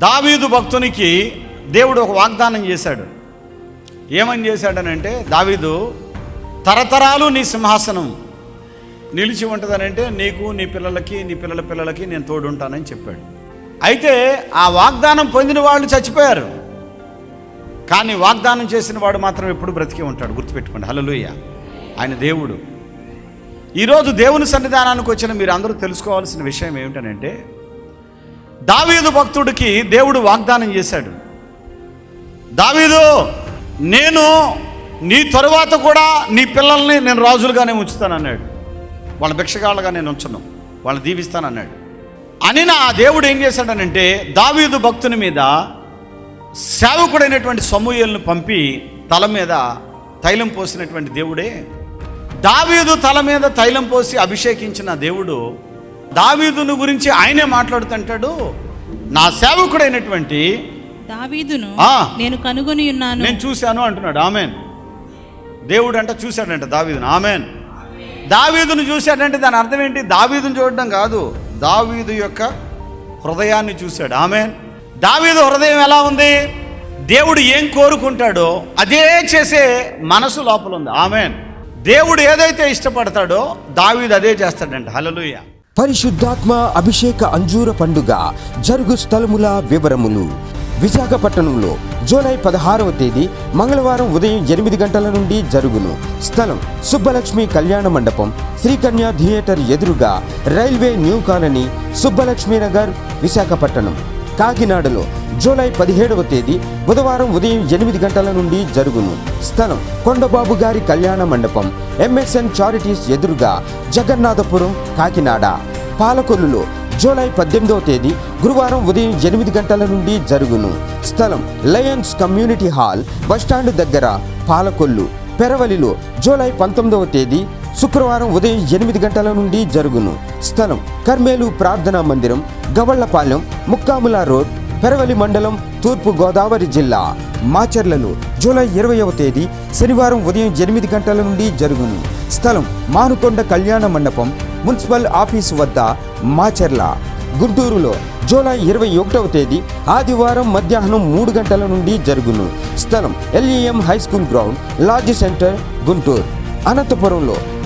దావీదు భక్తునికి దేవుడు ఒక వాగ్దానం చేశాడు. ఏమని చేశాడనంటే దావీదు తరతరాలు నీ సింహాసనం. నిలిచి ఉంటుందనంటే నీకు నీ పిల్లలకి నీ పిల్లల పిల్లలకి నేను తోడుంటానని చెప్పాడు. అయితే ఆ వాగ్దానం పొందిన వాళ్ళు చచ్చిపోయారు. కానీ వాగ్దానం చేసిన వాడు మాత్రం ఎప్పుడు బ్రతికి ఉంటాడు. గుర్తుపెట్టుకోండి హలోయ ఆయన దేవుడు. ఈరోజు దేవుని సన్నిధానానికి వచ్చిన మీరు అందరూ తెలుసుకోవాల్సిన విషయం ఏమిటనంటే దావీదు భక్తుడికి దేవుడు వాగ్దానం చేశాడు. దావీదు నేను నీ తరువాత కూడా నీ పిల్లల్ని నేను రాజులుగానే ఉంచుతానన్నాడు. వాళ్ళ భిక్షగాళ్ళగా నేను ఉంచను వాళ్ళని దీవిస్తానన్నాడు. అని నా దేవుడు ఏం చేశాడనంటే దావీదు భక్తుని మీద సేవకుడైనటువంటి సమూహలను పంపి తల మీద తైలం పోసినటువంటి దేవుడే దావీదు తల మీద తైలం పోసి అభిషేకించిన దేవుడు దావీదును గురించి ఆయనే మాట్లాడుతుంటాడు. నా సేవకుడైనటువంటి దావీదును. నేను కనుగొని ఉన్నాను. నేను చూశాను అంటున్నాడు. ఆమెన్. దేవుడు అంట చూశాడంట దావీదును. ఆమెన్. దావీదును చూశాడంటే దాని అర్థం ఏంటి? దావీదును చూడడం కాదు. దావీదు యొక్క హృదయాన్ని చూశాడు. ఆమెన్. దావీదు హృదయం ఎలా ఉంది? దేవుడు ఏం కోరుకుంటాడో అదే చేసే మనసు లోపల ఉంది. ఆమెన్. దేవుడు ఏదైతే ఇష్టపడతాడో దావీదు అదే చేస్తాడంట. హల్లెలూయా. పరిశుద్ధాత్మ అభిషేక అంజూర పండుగ జరుగు స్థలముల వివరములు. విశాఖపట్నంలో జూలై పదహారవ తేదీ మంగళవారం ఉదయం ఎనిమిది గంటల నుండి జరుగును. స్థలం సుబ్బలక్ష్మి కళ్యాణ మండపం శ్రీకన్య థియేటర్ ఎదురుగా railway new colony Subbalakshmi Nagar Visakhapatnam. కాకినాడలో జూలై పదిహేడవ తేదీ బుధవారం ఉదయం ఎనిమిది గంటల నుండి జరుగును. స్థలం కొండబాబు గారి కళ్యాణ మండపం ఎంఎస్ఎన్ చారిటీస్ ఎదురుగా జగన్నాథపురం కాకినాడ. పాలకొల్లులో జూలై పద్దెనిమిదవ తేదీ గురువారం ఉదయం ఎనిమిది గంటల నుండి జరుగును. స్థలం లయన్స్ కమ్యూనిటీ హాల్ బస్టాండ్ దగ్గర పాలకొల్లు. పెరవలిలో జూలై పంతొమ్మిదవ తేదీ శుక్రవారం ఉదయం ఎనిమిది గంటల నుండి జరుగును. స్థలం కర్మేలు ప్రార్థనా మందిరం గవళ్ళపాలెం ముక్కాముల రోడ్ పెరవలి మండలం తూర్పు గోదావరి జిల్లా. మాచర్లలో జూలై ఇరవయవ తేదీ శనివారం ఉదయం ఎనిమిది గంటల నుండి జరుగును. స్థలం మానుకొండ కళ్యాణ మండపం మున్సిపల్ ఆఫీసు వద్ద మాచర్ల. గుంటూరులో జూలై ఇరవై ఒకటవ తేదీ ఆదివారం మధ్యాహ్నం మూడు గంటల నుండి జరుగును. స్థలం LEM high school ground large centre Guntur. అనంతపురంలో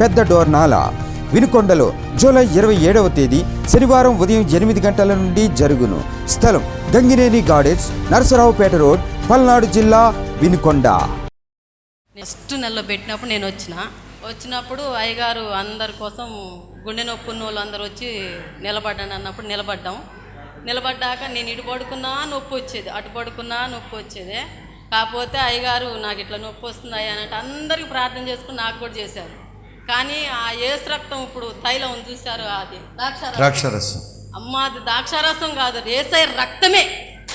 పెద్ద డోర్నాల. వినుకొండలో జూలై ఇరవై ఏడవ తేదీ శనివారం ఉదయం ఎనిమిది గంటల నుండి జరుగును. స్థలం గంగినేని గార్డెన్స్ నరసరావుపేట రోడ్ పల్నాడు జిల్లా వినుకొండ. నెక్స్ట్ నెలలో పెట్టినప్పుడు నేను వచ్చిన. వచ్చినప్పుడు అయ్యగారు అందరి కోసం గుండె నొప్పి ఉన్న వాళ్ళు అందరు వచ్చి నిలబడ్డాను అన్నప్పుడు నిలబడ్డాం. నిలబడ్డాక నేను ఇటు పడుకున్నా నొప్పి వచ్చేది అటు పడుకున్నా నొప్పి వచ్చేది. కాకపోతే అయ్యగారు నాకు ఇట్లా నొప్పి వస్తుంది అని అంటే అందరికీ ప్రార్థన చేసుకుని నాకు కూడా చేశారు. కానీ ఆ ఏసు రక్తం ఇప్పుడు తైలం చూశారు అది ద్రాక్షారసం. అమ్మ అది ద్రాక్షారసం కాదు ఏసై రక్తమే.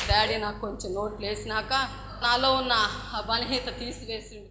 డాడీ నాకు కొంచెం నోట్లు వేసినాక నాలో ఉన్న ఆ బలహీనత తీసివేసిండు.